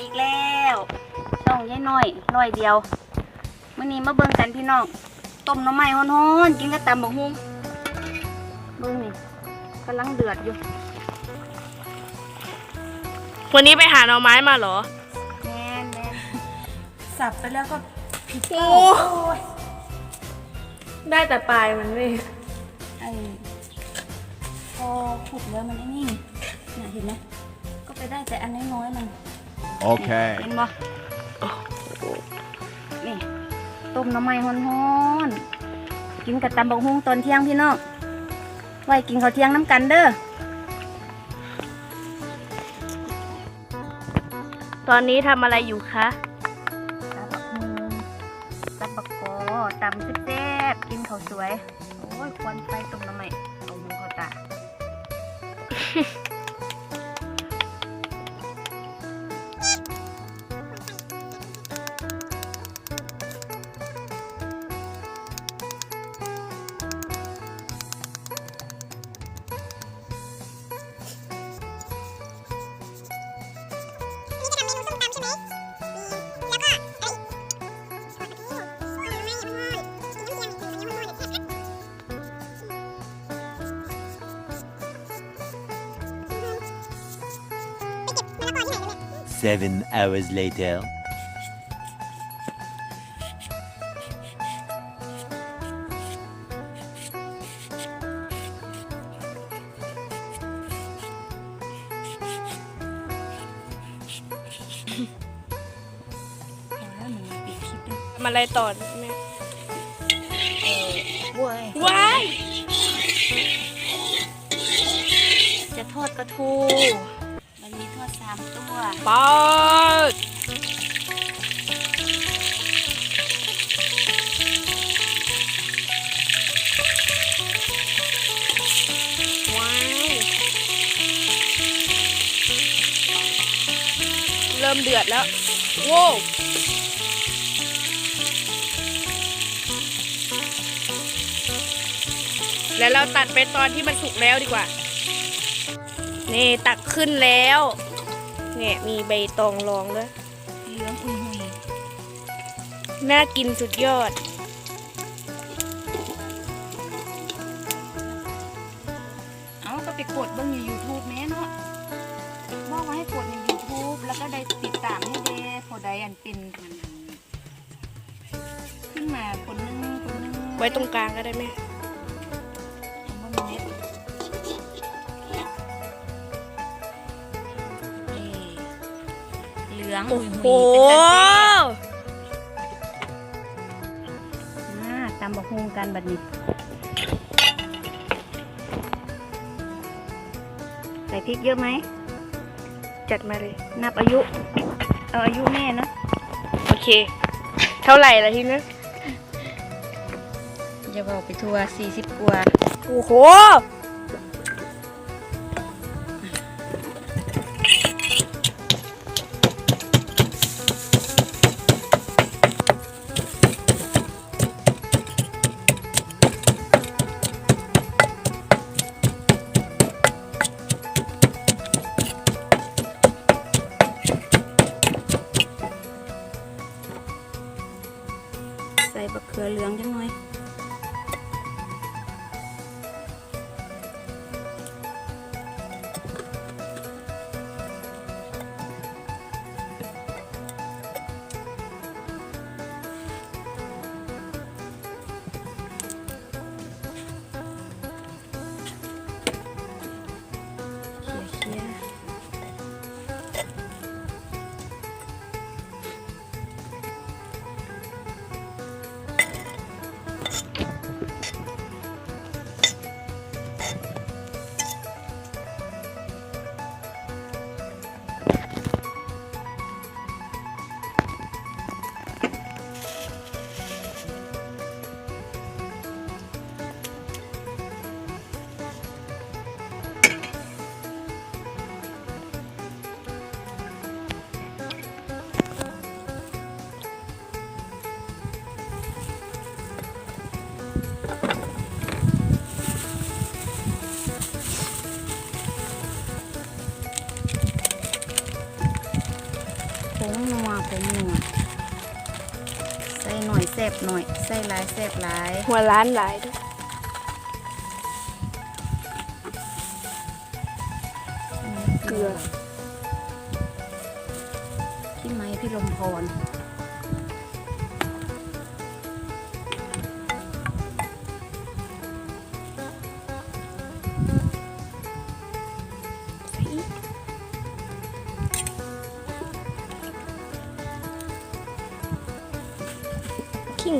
กับยายหน่อยอีกแล้วช่องยายหน่อยร้อยเดียวมื่อนี้มาเบิ่งกันพี่น้องต้มหน้ำไม้ฮ้อนๆกินกับตำบักหุ่งเบิ่งนี่กำลังเดือดอยู่วันนี้ไปหาหน่อไม้มาเหรอแมนแมนสับไปแล้วก็พริกโอ้ได้แต่ปลายมันไม่ไอ้พอขุดแล้วมันไอ้นี่เนี่ยเห็นไหมก็ไปได้แต่อันน้อยๆมัน Okay. เห็นบ่นี่ต้มหน้ำไม้ฮ้อนๆกินกับตำบักหุ่งตอนเที่ยงพี่น้องไว้กินข้าวเที่ยงน้ำกันเด้อตอนนี้ทำอะไรอยู่คะตำบักหุ่งตำบักกอตำแซ่บๆกินข้าวสวย โอ้ยควันไฟต้มหน้ำไม้เอาหูเข้าตา Seven hours later. แล้วหนูปิดคลิปด้วยทำอะไรต่อแม่เว้ยว้ายจะทอดกระทู มันมีทอดสามตัว ปอดว้าวเริ่มเดือดแล้ว โว้แล้วเราตัดไปตอนที่มันสุกแล้วดีกว่า นี่ตักขึ้นแล้ว เนี่ยมีใบตองรองด้วยเหลืองอุ้ยหุยน่ากินสุดยอด เอาก็ไปกดเบิ่งใน YouTube แม่เนาะบอกว่าให้กดใน YouTube แล้วก็ได้ติดตามให้เด้พอได้อันเป็นมันขึ้นมาคนนึงคนนึงไว้ตรงกลางก็ได้ไหม ลืองโอ้หุยโหหุยเป็นตาแซ่บอ่าตำบักฮุงกันบัดนี้ใส่พริกเยอะไหม จัดมาเลย นับอายุ เอาอายุแม่เนอะโอเค เท่าไหร่ละทีนี้จะบอกไปทัวสี่สิบกว่า โอ้โห เขือเหลืองจังหน่อย ผงนัวผงนัวใส่หน่อยแซ่บหน่อยใส่หลายแซ่บหลายหัวร้านหลายด้วยเกลือพี่ไม้พี่ลมพร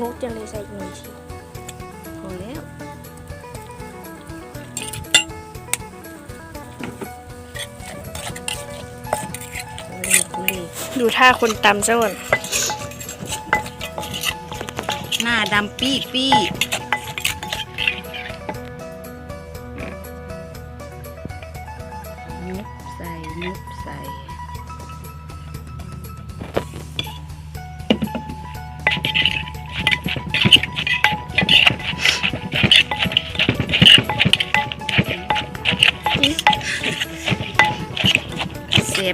งกจังเลยใส่อีกหน่อยสิพอแล้วคุเรคุเรดูท่าคนตำซะก่อนหน้าดำปี้ปี้นุบใส่นุบใส่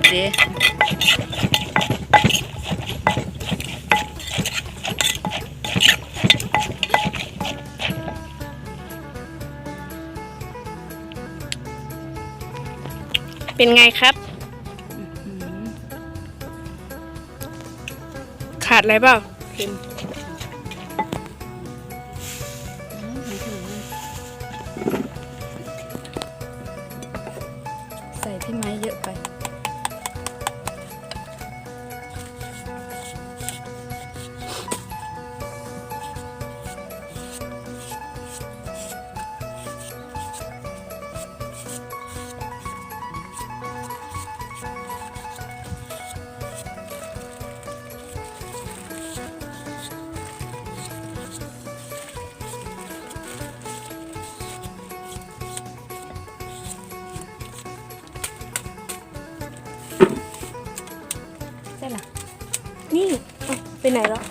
เสียบดิเป็นไงครับอืมขาดอะไรเปล่าเค็ม นี่ไปไหนแล้ว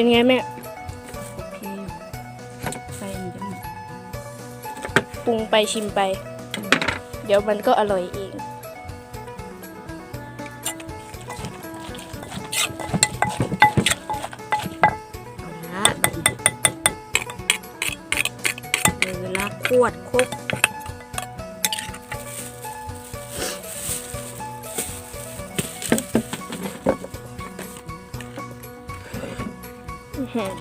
เป็นไงแม่โอเคใส่อันนี้จะหมดปรุงไปชิมไป เดี๋ยวมันก็อร่อยเองเอาละบัดนี้เดี๋ยวเวลาขวดครก หือ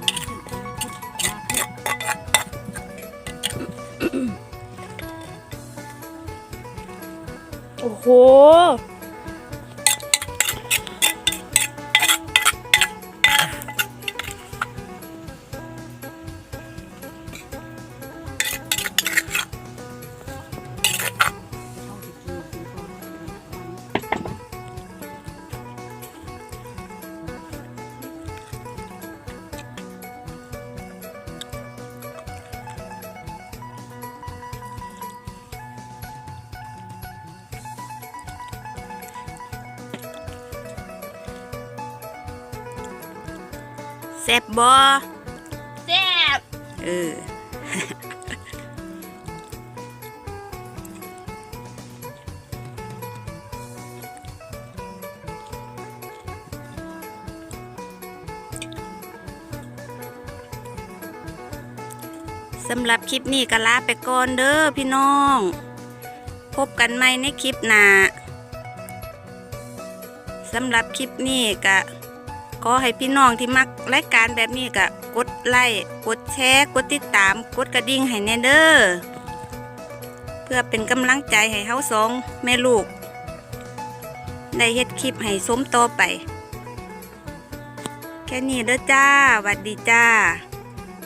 โอ้โห ซ่บบ่แซ่บเออสำหรับคลิปนี้ก็ลาไปก่อนเด้อพี่น้อง พบกันใหม่ในคลิปหน้าสำหรับคลิปนี้ก็ ขอให้พี่น้องที่มักรายการแบบนี้ก็กดไลค์กดแชร์กดติดตาม กดกระดิ่งให้แน่เด้อเพื่อเป็นกำลังใจให้เฮาสองแม่ลูก ได้เฮ็ดคลิปให้สมโตไป แค่นี้เด้อจ้าหวัดดีจ้า